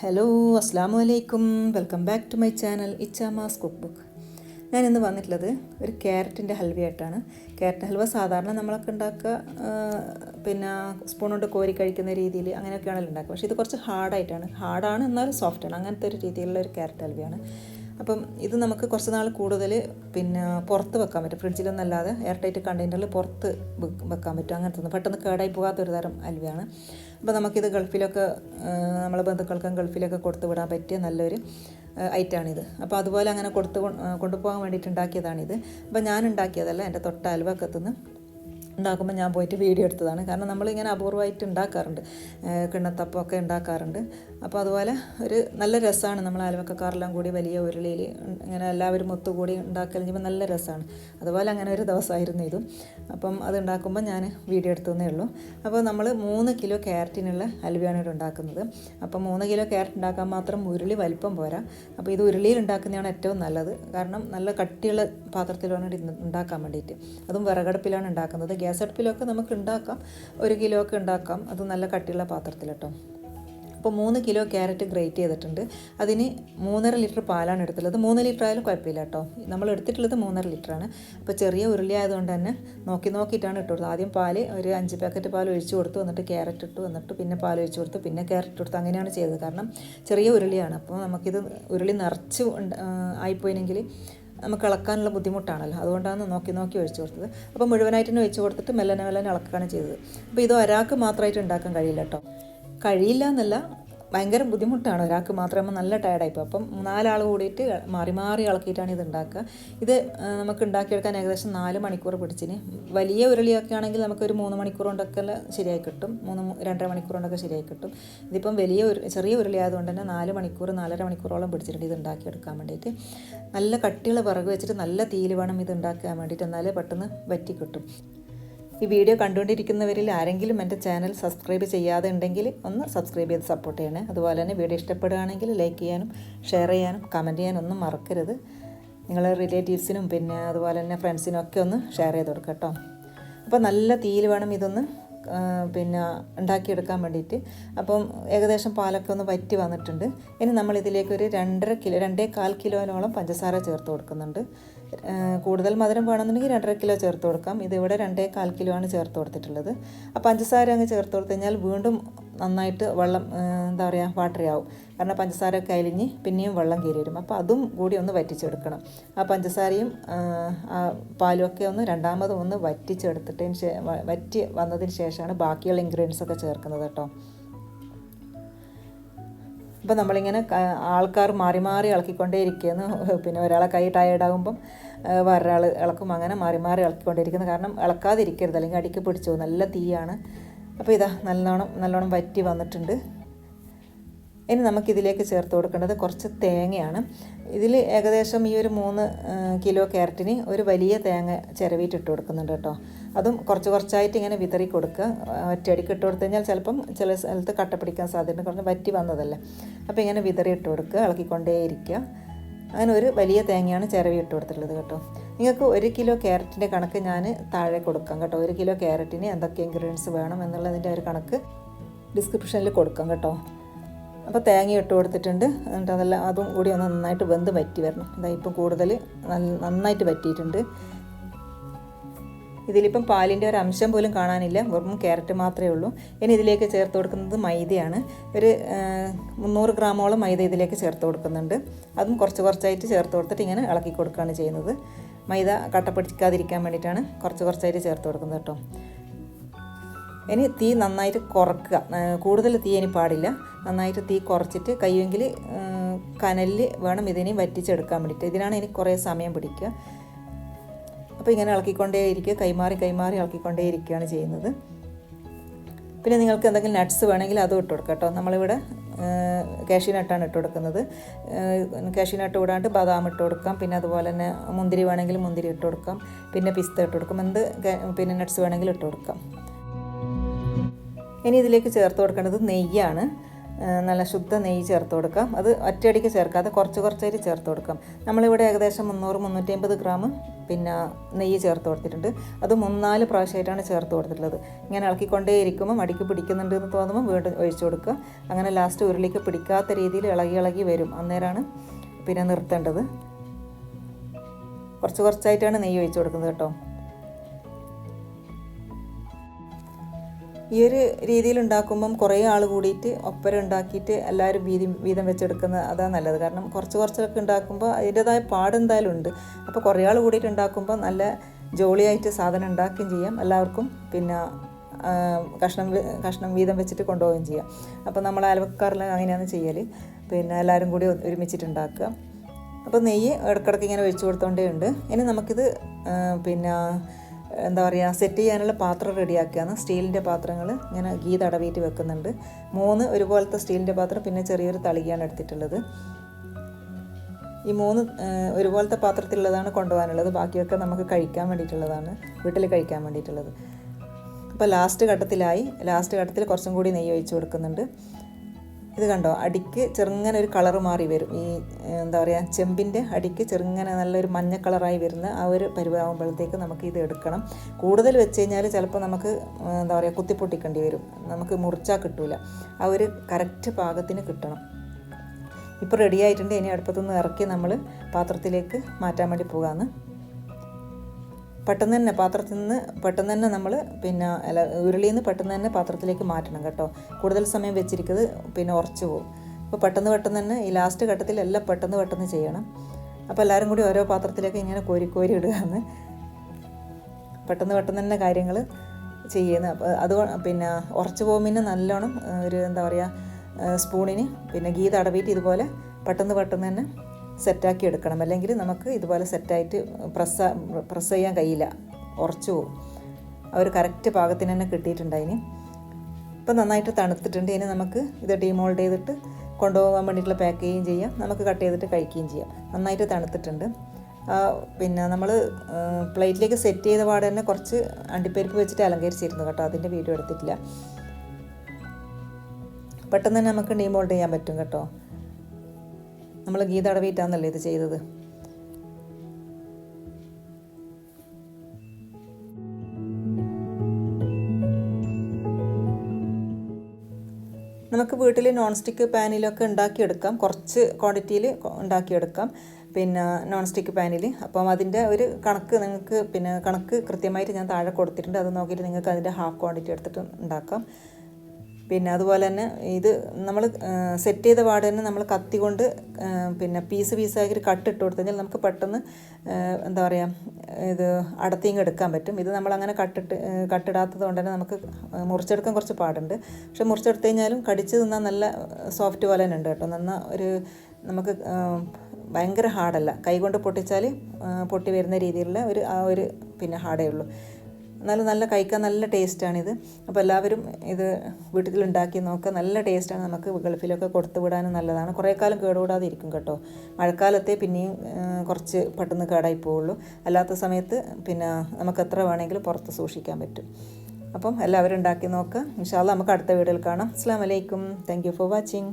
Hello അസ്സാം വലൈക്കും welcome back to my channel ഇച്ചാമാസ് cook book ഞാൻ ഇന്ന് വന്നിട്ടുള്ളത് ഒരു ക്യാരറ്റിന്റെ ഹൽവയായിട്ടാണ്. ക്യാരറ്റ് ഹൽവ സാധാരണ നമ്മളൊക്കെ ഉണ്ടാക്കുക പിന്നെ സ്പൂൺ കൊണ്ട് കോരി കഴിക്കുന്ന രീതിയിൽ അങ്ങനെയൊക്കെയാണല്ലോ ഉണ്ടാക്കുക. പക്ഷേ ഇത് കുറച്ച് ഹാർഡായിട്ടാണ് ഹാർഡാണ് എന്നാലും സോഫ്റ്റാണ് അങ്ങനത്തെ ഒരു രീതിയിലുള്ള ഒരു ക്യാരറ്റ് ഹൽവയാണ്. അപ്പം ഇത് നമുക്ക് കുറച്ച് നാൾ കൂടുതൽ പിന്നെ പുറത്ത് വെക്കാൻ പറ്റും. ഫ്രിഡ്ജിലൊന്നല്ലാതെ എയർ ടൈറ്റ് കണ്ടെയ്നറിൽ പുറത്ത് വെക്കാൻ പറ്റും. അങ്ങനത്തെ പെട്ടെന്ന് കേടായി പോകാത്ത ഒരു തരം അലുവയാണ് അപ്പോൾ നമുക്കിത് ഗൾഫിലൊക്കെ നമ്മളെ ബന്ധുക്കൾക്കും ഗൾഫിലൊക്കെ കൊടുത്തു വിടാൻ പറ്റിയ നല്ലൊരു ഐറ്റാണിത്. അപ്പോൾ അതുപോലെ അങ്ങനെ കൊടുത്ത് കൊണ്ടുപോകാൻ വേണ്ടിയിട്ട് ഉണ്ടാക്കിയതാണിത്. അപ്പോൾ ഞാൻ ഉണ്ടാക്കിയതല്ല എന്റെ തൊട്ട അലുവക്കത്തുനിന്ന് ഉണ്ടാക്കുമ്പോൾ ഞാൻ പോയിട്ട് വീഡിയോ എടുത്തതാണ്. കാരണം നമ്മളിങ്ങനെ അപൂർവമായിട്ട് ഉണ്ടാക്കാറുണ്ട്. കിണ്ണത്തപ്പമൊക്കെ ഉണ്ടാക്കാറുണ്ട്. അപ്പോൾ അതുപോലെ ഒരു നല്ല രസമാണ് നമ്മൾ അയൽവക്കക്കാരെല്ലാം കൂടി വലിയ ഉരുളിയിൽ ഇങ്ങനെ എല്ലാവരും ഒത്തുകൂടി ഉണ്ടാക്കലിഞ്ഞപ്പോൾ നല്ല രസമാണ് അതുപോലെ അങ്ങനെ ഒരു ദിവസമായിരുന്നു ഇതും. അപ്പം അത് ഉണ്ടാക്കുമ്പോൾ ഞാൻ വീഡിയോ എടുത്തതേ ഉള്ളൂ. അപ്പോൾ നമ്മൾ മൂന്ന് കിലോ ക്യാരറ്റിനുള്ള അലുവയാണ് ഇവിടെ ഉണ്ടാക്കുന്നത്. അപ്പം മൂന്ന് കിലോ ക്യാരറ്റ് ഉണ്ടാക്കാൻ മാത്രം ഉരുളി വലിപ്പം പോരാ. അപ്പോൾ ഇത് ഉരുളിയിൽ ഉണ്ടാക്കുന്നതാണ് ഏറ്റവും നല്ലത്. കാരണം നല്ല കട്ടിയുള്ള പാത്രത്തിലാണ് ഇത് ഉണ്ടാക്കാൻ വേണ്ടിയിട്ട്. അതും വിറകടുപ്പിലാണ് ഉണ്ടാക്കുന്നത്. ഗ്യാസ് അടുപ്പിലൊക്കെ നമുക്ക് ഉണ്ടാക്കാം. ഒരു കിലോ ഒക്കെ ഉണ്ടാക്കാം. അത് നല്ല കട്ടിയുള്ള പാത്രത്തിൽ കേട്ടോ. അപ്പോൾ മൂന്ന് കിലോ ക്യാരറ്റ് ഗ്രേറ്റ് ചെയ്തിട്ടുണ്ട്. അതിന് മൂന്നര ലിറ്റർ പാലാണ് എടുത്തുള്ളത്. മൂന്ന് ലിറ്റർ ആയാലും കുഴപ്പമില്ല കേട്ടോ. നമ്മൾ എടുത്തിട്ടുള്ളത് മൂന്നര ലിറ്ററാണ് അപ്പോൾ ചെറിയ ഉരുളി ആയതുകൊണ്ട് തന്നെ നോക്കി നോക്കിയിട്ടാണ് ഇട്ടുള്ളത്. ആദ്യം പാൽ ഒരു അഞ്ച് പാക്കറ്റ് പാൽ ഒഴിച്ച് കൊടുത്തു എന്നിട്ട് ക്യാരറ്റ് ഇട്ടു. എന്നിട്ട് പിന്നെ പാൽ ഒഴിച്ച് കൊടുത്തു പിന്നെ ക്യാരറ്റ് കൊടുത്തു അങ്ങനെയാണ് ചെയ്തത്. കാരണം ചെറിയ ഉരുളിയാണ്. അപ്പോൾ നമുക്കിത് ഉരുളി നിറച്ച് ആയിപ്പോയിനെങ്കിൽ നമുക്ക് ഇളക്കാനുള്ള ബുദ്ധിമുട്ടാണല്ലോ. അതുകൊണ്ടാണ് നോക്കി നോക്കി ഒഴിച്ചു കൊടുത്തത്. അപ്പോൾ മുഴുവനായിട്ട് തന്നെ ഒഴിച്ചു കൊടുത്തിട്ട് മെല്ലനെ മെല്ലനെ ഇളക്കുകയാണ് ചെയ്തത്. അപ്പോൾ ഇത് ഒരാൾക്ക് മാത്രമായിട്ട് ഉണ്ടാക്കാൻ കഴിയില്ല കേട്ടോ. കഴിയില്ല എന്നല്ല ഭയങ്കര ബുദ്ധിമുട്ടാണ് ഒരാൾക്ക് മാത്രമേ നല്ല ടയർഡായിപ്പോൾ അപ്പം നാലാൾ കൂടിയിട്ട് മാറി മാറി ഇളക്കിയിട്ടാണ് ഇത് ഉണ്ടാക്കുക. ഇത് നമുക്ക് ഉണ്ടാക്കിയെടുക്കാൻ ഏകദേശം നാല് മണിക്കൂർ പിടിച്ചിന്. വലിയ ഉരുളിയൊക്കെ ആണെങ്കിൽ നമുക്കൊരു മൂന്ന് മണിക്കൂർ കൊണ്ടൊക്കെ ശരിയായി കിട്ടും. മൂന്ന് രണ്ടര മണിക്കൂർ കൊണ്ടൊക്കെ ശരിയായി കിട്ടും. ഇതിപ്പം വലിയ ഒരു ചെറിയ ഉരുളി ആയതുകൊണ്ട് തന്നെ നാല് മണിക്കൂർ നാലര മണിക്കൂറോളം പിടിച്ചിട്ടുണ്ട് ഇത് ഉണ്ടാക്കിയെടുക്കാൻ വേണ്ടിയിട്ട്. നല്ല കട്ടിയുള്ള വിറക് വെച്ചിട്ട് നല്ല തീയിൽ വേണം ഇത് ഉണ്ടാക്കാൻ വേണ്ടിയിട്ട്. എന്നാലേ പെട്ടെന്ന് വറ്റി കിട്ടും. ഈ വീഡിയോ കണ്ടുകൊണ്ടിരിക്കുന്നവരിൽ ആരെങ്കിലും എന്റെ ചാനൽ സബ്സ്ക്രൈബ് ചെയ്യാതെ ഉണ്ടെങ്കിൽ ഒന്ന് സബ്സ്ക്രൈബ് ചെയ്ത് സപ്പോർട്ട് ചെയ്യണേ. അതുപോലെ തന്നെ വീഡിയോ ഇഷ്ടപ്പെടുകയാണെങ്കിൽ ലൈക്ക് ചെയ്യാനും ഷെയർ ചെയ്യാനും കമന്റ് ചെയ്യാനും ഒന്നും മറക്കരുത്. നിങ്ങളെ റിലേറ്റീവ്സിനും പിന്നെ അതുപോലെ തന്നെ ഫ്രണ്ട്സിനും ഒക്കെ ഒന്ന് ഷെയർ ചെയ്ത് കൊടുക്കാം കേട്ടോ. അപ്പോൾ നല്ല തീയിൽ വേണം ഇതൊന്ന് പിന്നെ ഉണ്ടാക്കിയെടുക്കാൻ വേണ്ടിയിട്ട്. അപ്പം ഏകദേശം പാലൊക്കെ ഒന്ന് വറ്റി വന്നിട്ടുണ്ട്. ഇനി നമ്മൾ ഇതിലേക്ക് ഒരു രണ്ടര കിലോ രണ്ടേ കാൽ കിലോനോളം പഞ്ചസാര ചേർത്ത് കൊടുക്കുന്നുണ്ട്. കൂടുതൽ മധുരം വേണമെന്നുണ്ടെങ്കിൽ രണ്ടര കിലോ ചേർത്ത് കൊടുക്കാം. ഇതിവിടെ രണ്ടേ കാൽ കിലോ ആണ് ചേർത്ത് കൊടുത്തിട്ടുള്ളത്. ആ പഞ്ചസാര അങ്ങ് ചേർത്ത് കൊടുത്തു കഴിഞ്ഞാൽ വീണ്ടും നന്നായിട്ട് വെള്ളം എന്താ പറയുക വാട്ടറി ആവും കാരണം പഞ്ചസാര ഒക്കെ അലിഞ്ഞ് പിന്നെയും വെള്ളം കയറി വരും അപ്പോൾ അതും കൂടി ഒന്ന് വറ്റിച്ചെടുക്കണം. ആ പഞ്ചസാരയും പാലും ഒക്കെ ഒന്ന് രണ്ടാമതും ഒന്ന് വറ്റിച്ചെടുത്തിട്ടതിന് ശേ വറ്റി വന്നതിന് ശേഷമാണ് ബാക്കിയുള്ള ഇൻഗ്രീഡിയൻസ് ഒക്കെ ചേർക്കുന്നത് കേട്ടോ. അപ്പോൾ നമ്മളിങ്ങനെ ആൾക്കാർ മാറി മാറി ഇളക്കിക്കൊണ്ടേ ഇരിക്കുന്നു പിന്നെ ഒരാളെ കൈ ടയേർഡാകുമ്പം വേറൊരാൾ ഇളക്കും. അങ്ങനെ മാറി മാറി ഇളക്കിക്കൊണ്ടിരിക്കുന്നു കാരണം ഇളക്കാതിരിക്കരുത്. അല്ലെങ്കിൽ അടിക്ക് പിടിച്ചു. നല്ല തീയാണ്. അപ്പോൾ ഇതാ നല്ലോണം നല്ലോണം വറ്റി വന്നിട്ടുണ്ട്. ഇനി നമുക്കിതിലേക്ക് ചേർത്ത് കൊടുക്കേണ്ടത് കുറച്ച് തേങ്ങയാണ്. ഇതിൽ ഏകദേശം ഈ ഒരു മൂന്ന് കിലോ ക്യാരറ്റിന് ഒരു വലിയ തേങ്ങ ചിരവിയിട്ട് ഇട്ട് കൊടുക്കുന്നുണ്ട് കേട്ടോ. അതും കുറച്ച് കുറച്ചായിട്ട് ഇങ്ങനെ വിതറി കൊടുക്കുക. ഒറ്റയടിക്ക് ഇട്ട് കൊടുത്തു കഴിഞ്ഞാൽ ചിലപ്പം ചില സ്ഥലത്ത് കട്ട പിടിക്കാൻ സാധ്യതയുണ്ട്. കുറച്ച് വറ്റി വന്നതല്ലേ. അപ്പോൾ ഇങ്ങനെ വിതറി ഇട്ട് കൊടുക്കുക. ഇളക്കിക്കൊണ്ടേയിരിക്കുക. അങ്ങനെ ഒരു വലിയ തേങ്ങയാണ് ചിരവി ഇട്ട് കൊടുത്തിട്ടുള്ളത് കേട്ടോ. നിങ്ങൾക്ക് ഒരു കിലോ ക്യാരറ്റിന്റെ കണക്ക് ഞാൻ താഴെ കൊടുക്കാം കേട്ടോ. ഒരു കിലോ ക്യാരറ്റിന് എന്തൊക്കെ ഇൻഗ്രീഡിയൻസ് വേണം എന്നുള്ളതിന്റെ ഒരു കണക്ക് ഡിസ്ക്രിപ്ഷനിൽ കൊടുക്കാം കേട്ടോ. അപ്പോൾ തേങ്ങ ഇട്ട് കൊടുത്തിട്ടുണ്ട്. എന്നിട്ട് അതെല്ലാം അതും കൂടി ഒന്ന് നന്നായിട്ട് വെന്ത് വറ്റി വരണം. ഇതാ ഇപ്പം കൂടുതൽ നന്നായിട്ട് വറ്റിയിട്ടുണ്ട്. ഇതിലിപ്പം പാലിന്റെ ഒരു അംശം പോലും കാണാനില്ല. വെറും ക്യാരറ്റ് മാത്രമേ ഉള്ളൂ. ഇനി ഇതിലേക്ക് ചേർത്ത് കൊടുക്കുന്നത് മൈദയാണ്. ഒരു മുന്നൂറ് ഗ്രാമോളം മൈദ ഇതിലേക്ക് ചേർത്ത് കൊടുക്കുന്നുണ്ട്. അതും കുറച്ച് കുറച്ചായിട്ട് ചേർത്ത് കൊടുത്തിട്ട് ഇങ്ങനെ ഇളക്കി കൊടുക്കുകയാണ് ചെയ്യുന്നത്. മൈദ കട്ട പിടിക്കാതിരിക്കാൻ വേണ്ടിയിട്ടാണ് കുറച്ച് കുറച്ചായിട്ട് ചേർത്ത് കൊടുക്കുന്നത് കേട്ടോ. ഇനി തീ നന്നായിട്ട് കുറക്കുക. കൂടുതൽ തീ ഇനി പാടില്ല. നന്നായിട്ട് തീ കുറച്ചിട്ട് കയ്യെങ്കിൽ കനലിൽ വേണം ഇതിനെ വറ്റിച്ചെടുക്കാൻ വേണ്ടിയിട്ട്. ഇതിനാണ് ഇനി കുറേ സമയം പിടിക്കുക. അപ്പോൾ ഇങ്ങനെ ഇളക്കിക്കൊണ്ടേ ഇരിക്കുക. കൈമാറി കൈമാറി ഇളക്കിക്കൊണ്ടേ ഇരിക്കുകയാണ് ചെയ്യുന്നത്. പിന്നെ നിങ്ങൾക്ക് എന്തെങ്കിലും നട്ട്സ് വേണമെങ്കിൽ അതും ഇട്ട് കൊടുക്കാം കേട്ടോ. നമ്മളിവിടെ കാഷ്യൂ നട്ടാണ് ഇട്ട് കൊടുക്കുന്നത്. കാഷ്യൂ നട്ട് കൂടാണ്ട് ബദാം ഇട്ട് കൊടുക്കാം. പിന്നെ അതുപോലെ തന്നെ മുന്തിരി വേണമെങ്കിൽ മുന്തിരി ഇട്ട് കൊടുക്കാം. പിന്നെ പിസ്ത ഇട്ട് കൊടുക്കാം. എന്ത് പിന്നെ നട്ട്സ് വേണമെങ്കിൽ ഇട്ട് കൊടുക്കാം. ഇനി ഇതിലേക്ക് ചേർത്ത് കൊടുക്കേണ്ടത് നെയ്യാണ്. നല്ല ശുദ്ധ നെയ്യ് ചേർത്ത് കൊടുക്കാം. അത് ഒറ്റയടിക്ക് ചേർക്കാതെ കുറച്ച് കുറച്ചായിട്ട് ചേർത്ത് കൊടുക്കാം. നമ്മളിവിടെ ഏകദേശം മുന്നൂറ് മുന്നൂറ്റി അമ്പത് ഗ്രാം പിന്നെ നെയ്യ് ചേർത്ത് കൊടുത്തിട്ടുണ്ട്. അത് മൂന്നാൽ പ്രാവശ്യമായിട്ടാണ് ചേർത്ത് കൊടുത്തിട്ടുള്ളത്. ഇങ്ങനെ ഇളക്കിക്കൊണ്ടേ ഇരിക്കുമ്പോൾ അടിക്ക് പിടിക്കുന്നുണ്ട് എന്ന് തോന്നുമ്പോൾ വീണ്ടും ഒഴിച്ചു കൊടുക്കുക. അങ്ങനെ ലാസ്റ്റ് ഉരുളിക്ക് പിടിക്കാത്ത രീതിയിൽ ഇളകി ഇളകി വരും. അന്നേരമാണ് പിന്നെ നിർത്തേണ്ടത്. കുറച്ച് കുറച്ചായിട്ടാണ് നെയ്യ് ഒഴിച്ചു കൊടുക്കുന്നത് കേട്ടോ. ഈ ഒരു രീതിയിൽ ഉണ്ടാക്കുമ്പം കുറേ ആൾ കൂടിയിട്ട് ഒപ്പരം ഉണ്ടാക്കിയിട്ട് എല്ലാവരും വീതി വീതം വെച്ചെടുക്കുന്ന അതാണ് നല്ലത്. കാരണം കുറച്ച് കുറച്ചൊക്കെ ഉണ്ടാക്കുമ്പോൾ അതിന്റെതായ പാടെന്തായാലും ഉണ്ട്. അപ്പോൾ കുറേ ആൾ കൂടിയിട്ട് ഉണ്ടാക്കുമ്പോൾ നല്ല ജോളിയായിട്ട് സാധനം ഉണ്ടാക്കുകയും ചെയ്യാം. എല്ലാവർക്കും പിന്നെ കഷ്ണം കഷ്ണം വീതം വെച്ചിട്ട് കൊണ്ടുപോവുകയും ചെയ്യാം. അപ്പോൾ നമ്മൾ അയൽവക്കാരെല്ലാം അങ്ങനെയാണ് ചെയ്യൽ പിന്നെ എല്ലാവരും കൂടി ഒരുമിച്ചിട്ട് ഉണ്ടാക്കുക. അപ്പോൾ നെയ്യ് ഇടയ്ക്കിടയ്ക്ക് ഇങ്ങനെ ഒഴിച്ചു കൊടുത്തോണ്ടേ ഉണ്ട്. ഇനി നമുക്കിത് പിന്നെ എന്താ പറയുക സെറ്റ് ചെയ്യാനുള്ള പാത്രം റെഡിയാക്കുകയാണ്. സ്റ്റീലിന്റെ പാത്രങ്ങൾ ഇങ്ങനെ ഗീ തടവിയിട്ട് വെക്കുന്നുണ്ട്. മൂന്ന് ഒരുപോലത്തെ സ്റ്റീലിന്റെ പാത്രം പിന്നെ ചെറിയൊരു തളികയാണ് എടുത്തിട്ടുള്ളത്. ഈ മൂന്ന് ഒരുപോലത്തെ പാത്രത്തിലുള്ളതാണ് കൊണ്ടുപോകാനുള്ളത്. ബാക്കിയൊക്കെ നമുക്ക് കഴിക്കാൻ വേണ്ടിയിട്ടുള്ളതാണ് വീട്ടിൽ കഴിക്കാൻ വേണ്ടിയിട്ടുള്ളത്. അപ്പോൾ ലാസ്റ്റ് ഘട്ടത്തിലായി. ലാസ്റ്റ് ഘട്ടത്തിൽ കുറച്ചും കൂടി നെയ്യ് ഒഴിച്ച് കൊടുക്കുന്നുണ്ട്. ഇത് കണ്ടോ? അടിക്ക് ചെറുങ്ങനെ ഒരു കളറ് മാറി വരും. ഈ എന്താ പറയുക ചെമ്പിന്റെ അടിക്ക് ചെറുങ്ങനെ നല്ലൊരു മഞ്ഞ കളറായി വരുന്ന ആ ഒരു പരുവാകുമ്പോഴത്തേക്ക് നമുക്ക് ഇത് എടുക്കണം. കൂടുതൽ വെച്ച് കഴിഞ്ഞാൽ ചിലപ്പോൾ നമുക്ക് എന്താ പറയുക കുത്തിപ്പൊട്ടിക്കേണ്ടി വരും. നമുക്ക് മുറിച്ചാൽ കിട്ടില്ല ആ ഒരു കറക്റ്റ് പാകത്തിന് കിട്ടണം. ഇപ്പോൾ റെഡി ആയിട്ടുണ്ട്. ഇനി അടുപ്പത്തുനിന്ന് ഇറക്കി നമ്മൾ പാത്രത്തിലേക്ക് മാറ്റാൻ വേണ്ടി പോകാമെന്ന് പെട്ടെന്ന് തന്നെ പാത്രത്തിൽ നിന്ന് പെട്ടെന്ന് തന്നെ നമ്മൾ പിന്നെ അല്ല ഉരുളിയിൽ നിന്ന് പെട്ടെന്ന് തന്നെ പാത്രത്തിലേക്ക് മാറ്റണം കേട്ടോ. കൂടുതൽ സമയം വെച്ചിരിക്കുന്നത് പിന്നെ ഉറച്ചു പോകും. അപ്പോൾ പെട്ടെന്ന് പെട്ടെന്ന് തന്നെ ഈ ലാസ്റ്റ് ഘട്ടത്തിൽ എല്ലാം പെട്ടെന്ന് പെട്ടെന്ന് ചെയ്യണം. അപ്പോൾ എല്ലാവരും കൂടി ഓരോ പാത്രത്തിലേക്ക് ഇങ്ങനെ കോരി കോരി ഇടുകയാണ്. പെട്ടെന്ന് പെട്ടെന്ന് തന്നെ കാര്യങ്ങൾ ചെയ്യുന്നത്. അപ്പോൾ അത് പിന്നെ ഉറച്ചു പോകുമ്പോൾ പിന്നെ നല്ലോണം ഒരു എന്താ പറയുക സ്പൂണിന് പിന്നെ ഗീ തടവിയിട്ട് ഇതുപോലെ പെട്ടെന്ന് പെട്ടെന്ന് തന്നെ സെറ്റാക്കി എടുക്കണം. അല്ലെങ്കിൽ നമുക്ക് ഇതുപോലെ സെറ്റായിട്ട് പ്രസ് പ്രസ് ചെയ്യാൻ കഴിയില്ല. ഉറച്ചു പോകും ആ ഒരു കറക്റ്റ് പാകത്തിന് തന്നെ കിട്ടിയിട്ടുണ്ടായിന് ഇപ്പം നന്നായിട്ട് തണുത്തിട്ടുണ്ട്. ഇനി നമുക്ക് ഇത് ഡീമോൾഡ് ചെയ്തിട്ട് കൊണ്ടുപോകാൻ വേണ്ടിയിട്ടുള്ള പാക്ക് ചെയ്യുകയും ചെയ്യാം. നമുക്ക് കട്ട് ചെയ്തിട്ട് കഴിക്കുകയും ചെയ്യാം. നന്നായിട്ട് തണുത്തിട്ടുണ്ട്. പിന്നെ നമ്മൾ പ്ലേറ്റിലേക്ക് സെറ്റ് ചെയ്ത പാടെ തന്നെ കുറച്ച് അണ്ടിപ്പരിപ്പ് വെച്ചിട്ട് അലങ്കരിച്ചിരുന്നു കേട്ടോ. അതിന്റെ വീഡിയോ എടുത്തിട്ടില്ല. പെട്ടെന്ന് തന്നെ നമുക്ക് ഡീമോൾഡ് ചെയ്യാൻ പറ്റും കേട്ടോ. നമ്മൾ ഗീതടവീറ്റാന്നല്ലേ ഇത് ചെയ്തത്? നമുക്ക് വീട്ടിൽ നോൺ സ്റ്റിക്ക് പാനിലൊക്കെ ഉണ്ടാക്കിയെടുക്കാം. കുറച്ച് ക്വാണ്ടിറ്റിയിൽ ഉണ്ടാക്കിയെടുക്കാം. പിന്നെ നോൺ സ്റ്റിക്ക് പാനിൽ അപ്പം അതിന്റെ ഒരു കണക്ക് നിങ്ങൾക്ക് പിന്നെ കണക്ക് കൃത്യമായിട്ട് ഞാൻ താഴെ കൊടുത്തിട്ടുണ്ട്. അത് നോക്കിയിട്ട് നിങ്ങൾക്ക് അതിന്റെ ഹാഫ് ക്വാണ്ടിറ്റി എടുത്തിട്ട് ഉണ്ടാക്കാം. പിന്നെ അതുപോലെ തന്നെ ഇത് നമ്മൾ സെറ്റ് ചെയ്ത പാട് തന്നെ നമ്മൾ കത്തി കൊണ്ട് പിന്നെ പീസ് പീസാക്കി കട്ട് ഇട്ട് കൊടുത്തു കഴിഞ്ഞാൽ നമുക്ക് പെട്ടെന്ന് എന്താ പറയുക ഇത് അടത്തിങ് എടുക്കാൻ പറ്റും. ഇത് നമ്മളങ്ങനെ കട്ടിട്ട് കട്ടിടാത്തത് കൊണ്ട് തന്നെ നമുക്ക് മുറിച്ചെടുക്കാൻ കുറച്ച് പാടുണ്ട്. പക്ഷെ മുറിച്ചെടുത്തു കഴിഞ്ഞാലും കടിച്ച് തിന്നാൽ നല്ല സോഫ്റ്റ് പോലെ തന്നെ ഉണ്ട് കേട്ടോ. നന്ന ഒരു നമുക്ക് ഭയങ്കര ഹാർഡല്ല. കൈകൊണ്ട് പൊട്ടിച്ചാൽ പൊട്ടി വരുന്ന രീതിയിലുള്ള ഒരു ആ ഒരു പിന്നെ ഹാർഡേ ഉള്ളൂ. എന്നാലും നല്ല കഴിക്കാൻ നല്ല ടേസ്റ്റാണിത്. അപ്പോൾ എല്ലാവരും ഇത് വീട്ടിൽ ഉണ്ടാക്കി നോക്കുക. നല്ല ടേസ്റ്റാണ് നമുക്ക് ഗൾഫിലൊക്കെ കൊടുത്തു വിടാനും നല്ലതാണ്. കുറേ കാലം കേടുകൂടാതെ ഇരിക്കും കേട്ടോ. മഴക്കാലത്തെ പിന്നെയും കുറച്ച് പെട്ടെന്ന് കേടായി പോവുള്ളൂ. അല്ലാത്ത സമയത്ത് പിന്നെ നമുക്ക് എത്ര വേണമെങ്കിലും പുറത്ത് സൂക്ഷിക്കാൻ പറ്റും. അപ്പം എല്ലാവരും ഉണ്ടാക്കി നോക്കുക. ഇൻഷാല്ല നമുക്ക് അടുത്ത വീഡിയോയിൽ കാണാം. അസ്സാം വലൈക്കും താങ്ക് ഫോർ വാച്ചിങ്